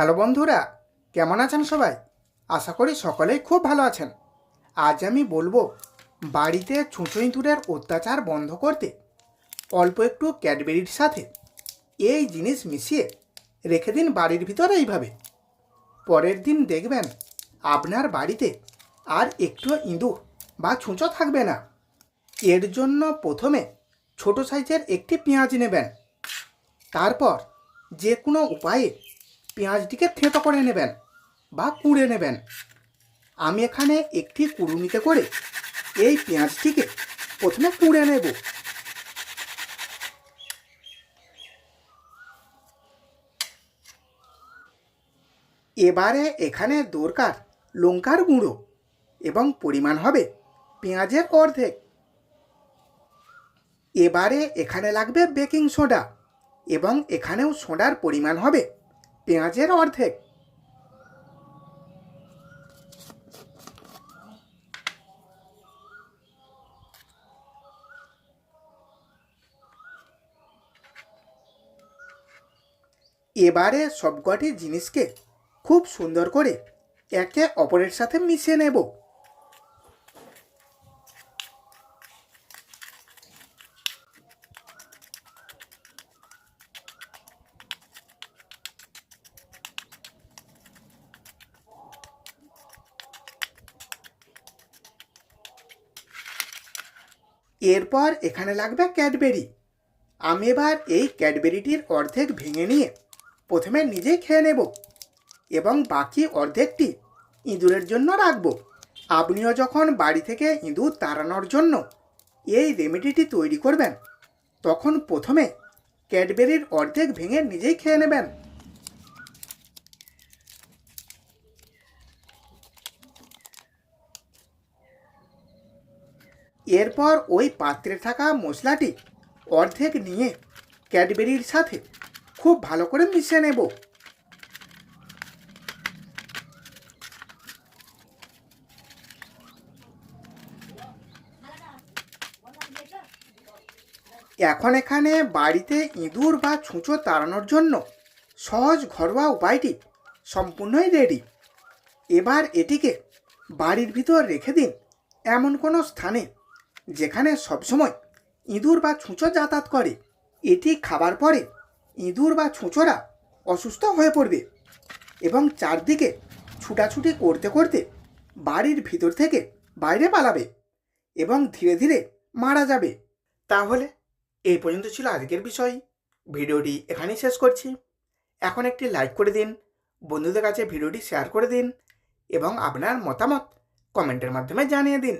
Hello বন্ধুরা, কেমন আছেন সবাই? আশা করি সকলেই খুব ভালো আছেন। আজ আমি বলব, বাড়িতে ছুঁচো ইঁদুরের অত্যাচার বন্ধ করতে, অল্প একটু ক্যাডবেরির সাথে এই জিনিস মিশিয়ে রেখে দিন বাড়ির ভিতরে এইভাবে। পরের দিন দেখবেন আপনার বাড়িতে আর একটু ইঁদুর বা ছুঁচো থাকবে না। এর জন্য প্রথমে ছোট সাইজের একটি পেঁয়াজ নেবেন। তারপর যে কোনো উপায়ে পেঁয়াজটিকে থেঁতো করে নেবেন বা কুড়ে নেবেন। আমি এখানে একটি কুড়ুনিতে করে এই পেঁয়াজটিকে প্রথমে কুড়ে নেব। এবারে এখানে দরকার লঙ্কার গুঁড়ো এবং পরিমাণ হবে পেঁয়াজের অর্ধেক। এবারে এখানে লাগবে বেকিং সোডা এবং এখানেও সোডার পরিমাণ হবে পেঁয়াজের অর্ধেক। এবারে সবকটি জিনিসকে খুব সুন্দর করে একে অপরের সাথে মিশিয়ে নেব। এরপর এখানে লাগবে ক্যাডবেরি। আমি এবার এই ক্যাডবেরিটির অর্ধেক ভেঙে নিয়ে প্রথমে নিজেই খেয়ে নেব এবং বাকি অর্ধেকটি ইঁদুরের জন্য রাখব। আপনিও যখন বাড়ি থেকে ইঁদুর তাড়ানোর জন্য এই রেমেডিটি তৈরি করবেন, তখন প্রথমে ক্যাডবেরির অর্ধেক ভেঙে নিজেই খেয়ে নেবেন। এরপর ওই পাত্রে থাকা মশলাটি অর্ধেক নিয়ে ক্যাডবেরির সাথে খুব ভালো করে মিশিয়ে নেব। এখন এখানে বাড়িতে ইঁদুর বা ছুঁচো তাড়ানোর জন্য সহজ ঘরোয়া উপায়টি সম্পূর্ণই রেডি এবার এটিকে বাড়ির ভিতর রেখে দিন এমন কোনো স্থানে যেখানে সবসময় ইঁদুর বা ছুঁচো যাতায়াত করে, এটি খাবার পরে ইঁদুর বা ছুঁচোরা অসুস্থ হয়ে পড়বে এবং চারদিকে ছুটাছুটি করতে করতে বাড়ির ভিতর থেকে বাইরে পালাবে এবং ধীরে ধীরে মারা যাবে। তাহলে এই পর্যন্ত ছিল আজকের বিষয়। ভিডিওটি এখানেই শেষ করছি। এখন একটি লাইক করে দিন, বন্ধুদের কাছে ভিডিওটি শেয়ার করে দিন এবং আপনার মতামত কমেন্টের মাধ্যমে জানিয়ে দিন।